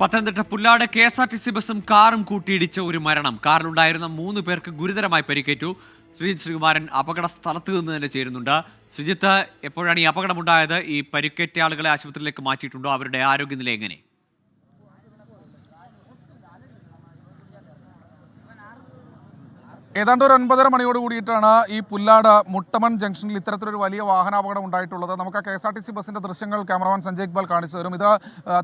Pathanamthitta Pullad K S R T C ബസും കാറും കൂട്ടിയിടിച്ച ഒരു മരണം. കാറിലുണ്ടായിരുന്ന മൂന്ന് പേർക്ക് ഗുരുതരമായി പരിക്കേറ്റു. ശ്രീജിത് ശ്രീകുമാരൻ അപകട സ്ഥലത്ത് നിന്ന് തന്നെ ചേരുന്നുണ്ട്. ശ്രീജിത്ത് എപ്പോഴാണ് ഈ അപകടമുണ്ടായത് ഈ പരിക്കേറ്റ ആളുകളെ ആശുപത്രിയിലേക്ക് മാറ്റിയിട്ടുണ്ടോ? അവരുടെ ആരോഗ്യനില എങ്ങനെ? ഏതാണ്ട് ഒരു ഒൻപതര മണിയോട് കൂടിയിട്ടാണ് ഈ പുല്ലാട് മുട്ടമൺ ജംഗ്ഷനിൽ ഇത്തരത്തിലൊരു വലിയ വാഹനാപകടം ഉണ്ടായിട്ടുള്ളത്. നമുക്ക് ആ K S R T C ബസിന്റെ ദൃശ്യങ്ങൾ ക്യാമറമാൻ സഞ്ജയ് ഇക്ബാൽ കാണിച്ചു തരും. ഇത്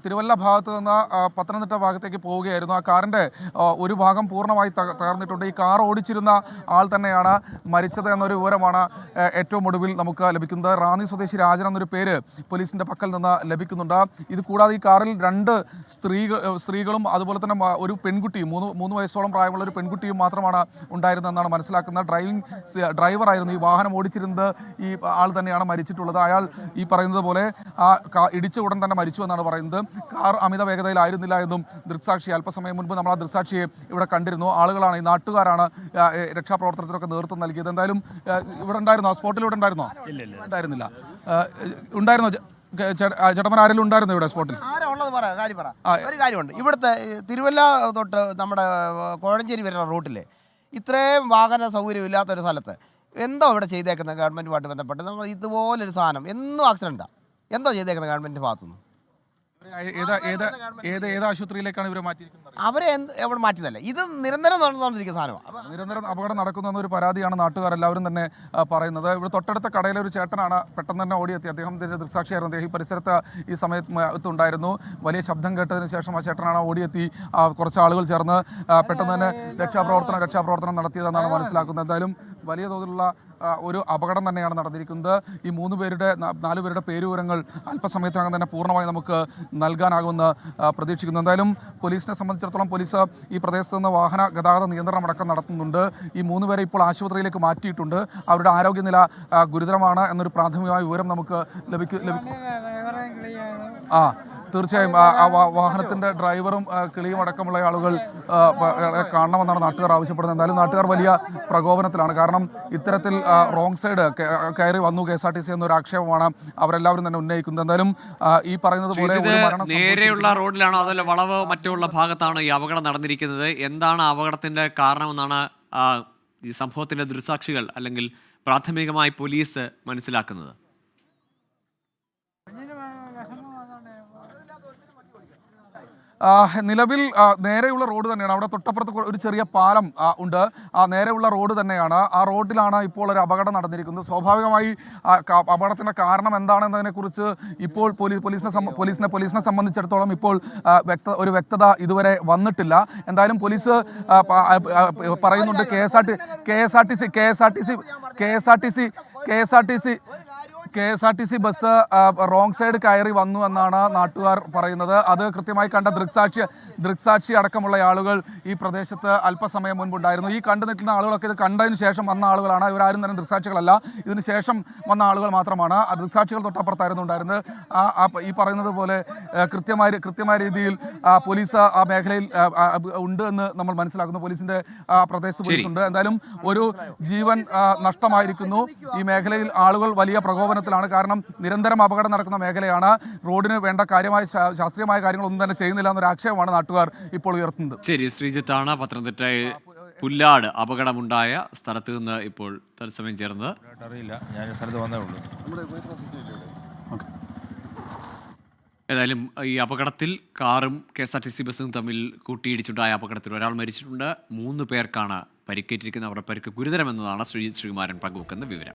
തിരുവല്ല ഭാഗത്ത് നിന്ന് പത്തനംതിട്ട ഭാഗത്തേക്ക് പോവുകയായിരുന്നു. ആ കാറിന്റെ ഒരു ഭാഗം പൂർണമായി തകർന്നിട്ടുണ്ട്. ഈ കാർ ഓടിച്ചിരുന്ന ആൾ തന്നെയാണ് മരിച്ചത് എന്നൊരു വിവരമാണ് ഏറ്റവും ഒടുവിൽ നമുക്ക് ലഭിക്കുന്നത്. റാന്നി സ്വദേശി രാജൻ എന്നൊരു പേര് പോലീസിന്റെ പക്കൽ നിന്ന് ലഭിക്കുന്നുണ്ട്. ഇത് കൂടാതെ ഈ കാറിൽ രണ്ട് സ്ത്രീ സ്ത്രീകളും അതുപോലെ തന്നെ ഒരു പെൺകുട്ടിയും മൂന്ന് മൂന്ന് വയസ്സോളം പ്രായമുള്ള ഒരു പെൺകുട്ടിയും മാത്രമാണ് ഉണ്ടായിരുന്നതെന്നാണ് മനസ്സിലാക്കുന്നത്. ഡ്രൈവിംഗ് ഡ്രൈവറായിരുന്നു ഈ വാഹനം ഓടിച്ചിരുന്നത്. ഈ ആൾ തന്നെയാണ് മരിച്ചിട്ടുള്ളത്. അയാൾ ഈ പറയുന്നത് പോലെ ആ കാ- ഇടിച്ച ഉടൻ തന്നെ മരിച്ചു എന്നാണ് പറയുന്നത്. കാർ അമിത വേഗതയിലായിരുന്നില്ല എന്നും ദൃക്സാക്ഷി അല്പസമയം മുൻപ് നമ്മൾ ആ ദൃക്സാക്ഷിയെ ഇവിടെ കണ്ടിരുന്നു. ആളുകളാണ് ഈ നാട്ടുകാരാണ് രക്ഷാപ്രവർത്തനത്തിനൊക്കെ നേതൃത്വം നൽകിയത്. എന്തായാലും ഇവിടെ ഉണ്ടായിരുന്നോ? സ്പോട്ടിൽ ഇവിടെ ഉണ്ടായിരുന്നോ? ഉണ്ടായിരുന്നില്ല. ഉണ്ടായിരുന്നോ? ചേട്ടന്മാർ ആരെങ്കിലും ഉണ്ടായിരുന്നു ഇവിടെ സ്പോട്ടിൽ? ആരാ ഉള്ളത് പറ കാര്യം പറ. ഒരു കാര്യമുണ്ട്. ഇവിടുത്തെ തിരുവല്ല തൊട്ട് നമ്മുടെ കോഴഞ്ചേരി വരെയുള്ള റൂട്ടിൽ ഇത്രയും വാഹന സൗകര്യം ഇല്ലാത്തൊരു സ്ഥലത്ത് എന്തോ ഇവിടെ ചെയ്തേക്കുന്നത് ഗവൺമെന്റുമായിട്ട് ബന്ധപ്പെട്ട് നമ്മൾ ഇതുപോലൊരു സാധനം എന്നും ആക്സിഡന്റാണ് എന്തോ ചെയ്തേക്കുന്നത് ഗവൺമെന്റിന്റെ ഭാഗത്തുനിന്ന്. ഏത് ഏത് ആശുപത്രിയിലേക്കാണ് ഇവരെ മാറ്റിയിരിക്കുന്നത് അവരെ എന്ത് എവിടെ മാറ്റിയതല്ല. ഇത് നിരന്തരം നടന്നുകൊണ്ടിരിക്കുന്ന സാധനമാണ് നിരന്തരം അപകടം നടക്കുന്നു എന്നൊരു പരാതിയാണ് നാട്ടുകാർ എല്ലാവരും തന്നെ പറയുന്നത്. ഇവിടെ തൊട്ടടുത്ത കടയിലെ ഒരു ചേട്ടനാണ് പെട്ടെന്ന് തന്നെ ഓടിയെത്തി. അദ്ദേഹം ഇതിന്റെ ദൃക്സാക്ഷിയായിരുന്നു. അദ്ദേഹം ഈ പരിസരത്ത് ഈ സമയത്ത് ഉണ്ടായിരുന്നു വലിയ ശബ്ദം കേട്ടതിന് ശേഷം ആ ചേട്ടനാണ് ഓടിയെത്തി. കുറച്ച് ആളുകൾ ചേർന്ന് പെട്ടെന്ന് തന്നെ രക്ഷാപ്രവർത്തനം രക്ഷാപ്രവർത്തനം നടത്തിയതെന്നാണ് മനസ്സിലാക്കുന്നത്. എന്തായാലും വലിയ തോതിലുള്ള ഒരു അപകടം തന്നെയാണ് നടന്നിരിക്കുന്നത്. ഈ മൂന്ന് പേരുടെ നാലു പേരുടെ പേരുവിവരങ്ങൾ അല്പസമയത്തിനകം തന്നെ പൂർണമായി നമുക്ക് നൽകാനാകുമെന്ന് പ്രതീക്ഷിക്കുന്നു. എന്തായാലും പോലീസിനെ സംബന്ധിച്ചിടത്തോളം പോലീസ് ഈ പ്രദേശത്ത് നിന്ന് വാഹന ഗതാഗത നിയന്ത്രണം അടക്കം നടത്തുന്നുണ്ട്. ഈ മൂന്ന് പേരെ ഇപ്പോൾ ആശുപത്രിയിലേക്ക് മാറ്റിയിട്ടുണ്ട്. അവരുടെ ആരോഗ്യനില ഗുരുതരമാണ് എന്നൊരു പ്രാഥമികമായ വിവരം നമുക്ക് ലഭിക്കും ആ തീർച്ചയായും ആ, വാഹനത്തിന്റെ ഡ്രൈവറും കിളിയും അടക്കമുള്ള ആളുകൾ കാണണമെന്നാണ് നാട്ടുകാർ ആവശ്യപ്പെടുന്നത്. എന്തായാലും നാട്ടുകാർ വലിയ പ്രകോപനത്തിലാണ്. കാരണം ഇത്തരത്തിൽ റോങ് സൈഡ് കയറി വന്നു K S R T C എന്നൊരു ആക്ഷേപമാണ് അവരെല്ലാവരും തന്നെ ഉന്നയിക്കുന്നത്. എന്തായാലും ഈ പറയുന്നത് പോലെ നേരെയുള്ള റോഡിലാണോ അതല്ല വളവ് മറ്റുള്ള ഭാഗത്താണ് ഈ അപകടം നടന്നിരിക്കുന്നത്? എന്താണ് അപകടത്തിന്റെ കാരണമെന്നാണ് ഈ സംഭവത്തിന്റെ ദൃക്സാക്ഷികൾ അല്ലെങ്കിൽ പ്രാഥമികമായി പോലീസ് മനസ്സിലാക്കുന്നത് ആ, നിലവിൽ നേരെയുള്ള റോഡ് തന്നെയാണ്. അവിടെ തൊട്ടപ്പുറത്ത് ഒരു ചെറിയ പാലം ഉണ്ട്. ആ നേരെയുള്ള റോഡ് തന്നെയാണ്. ആ റോഡിലാണ് ഇപ്പോൾ ഒരു അപകടം നടന്നിരിക്കുന്നത്. സ്വാഭാവികമായി അപകടത്തിന്റെ കാരണം എന്താണെന്നതിനെ കുറിച്ച് ഇപ്പോൾ പോലീസ് പോലീസിനെ പോലീസിനെ പോലീസിനെ സംബന്ധിച്ചിടത്തോളം ഇപ്പോൾ വ്യക്ത ഒരു വ്യക്തത ഇതുവരെ വന്നിട്ടില്ല. എന്തായാലും പോലീസ് പറയുന്നുണ്ട്. K S R T K S R T C K S R T C K S R T C K S R T C K S R T C bus wrong side കയറി വന്നു എന്നാണ് നാട്ടുകാർ പറയുന്നത്. അത് കൃത്യമായി കണ്ട ദൃക്സാക്ഷി ദൃക്സാക്ഷി അടക്കമുള്ള ആളുകൾ ഈ പ്രദേശത്ത് അല്പസമയം മുൻപുണ്ടായിരുന്നു. ഈ കണ്ടു നിൽക്കുന്ന ആളുകളൊക്കെ ഇത് കണ്ടതിന് ശേഷം വന്ന ആളുകളാണ്. ഇവരാരും തന്നെ ദൃക്സാക്ഷികളല്ല. ഇതിന് ശേഷം വന്ന ആളുകൾ മാത്രമാണ്. ആ ദൃക്സാക്ഷികൾ തൊട്ടപ്പുറത്തായിരുന്നു ഉണ്ടായിരുന്നത്. ആ ഈ പറയുന്നത് പോലെ കൃത്യമായ കൃത്യമായ രീതിയിൽ പോലീസ് ആ മേഖലയിൽ ഉണ്ട് എന്ന് നമ്മൾ മനസ്സിലാക്കുന്നു. പോലീസിന്റെ ആ, പ്രദേശത്ത് പോലീസ് ഉണ്ട് എന്തായാലും ഒരു ജീവൻ നഷ്ടമായിരിക്കുന്നു. ഈ മേഖലയിൽ ആളുകൾ വലിയ പ്രകോപനത്തിലാണ് കാരണം നിരന്തരം അപകടം നടക്കുന്ന മേഖലയാണ്. റോഡിന് വേണ്ട കാര്യമായ ശാസ്ത്രീയമായ കാര്യങ്ങളൊന്നും തന്നെ ചെയ്യുന്നില്ല എന്നൊരു ആക്ഷേപമാണ് നാട്ടുകാർ ഇപ്പോൾ ഉയർത്തുന്നത്. ശരി ശ്രീജിത്താണ് പത്തനംതിട്ട പുല്ലാട് അപകടമുണ്ടായ സ്ഥലത്ത് നിന്ന് ഇപ്പോൾ തത്സമയം ചേർന്നത്. അറിയില്ല ഞാൻ സ്ഥലത്ത് വന്നേ ഉള്ളൂ. ഏതായാലും ഈ അപകടത്തിൽ കാറും K S R T C ബസ്സും തമ്മിൽ കൂട്ടിയിടിച്ചുണ്ടായ അപകടത്തിൽ ഒരാൾ മരിച്ചിട്ടുണ്ട്. മൂന്ന് പേർക്കാണ് പരിക്കേറ്റിരിക്കുന്നത്. അവരുടെ പരിക്ക് ഗുരുതരമെന്നതാണ് ശ്രീജിത് ശ്രീകുമാരൻ പങ്കുവെക്കുന്ന വിവരം.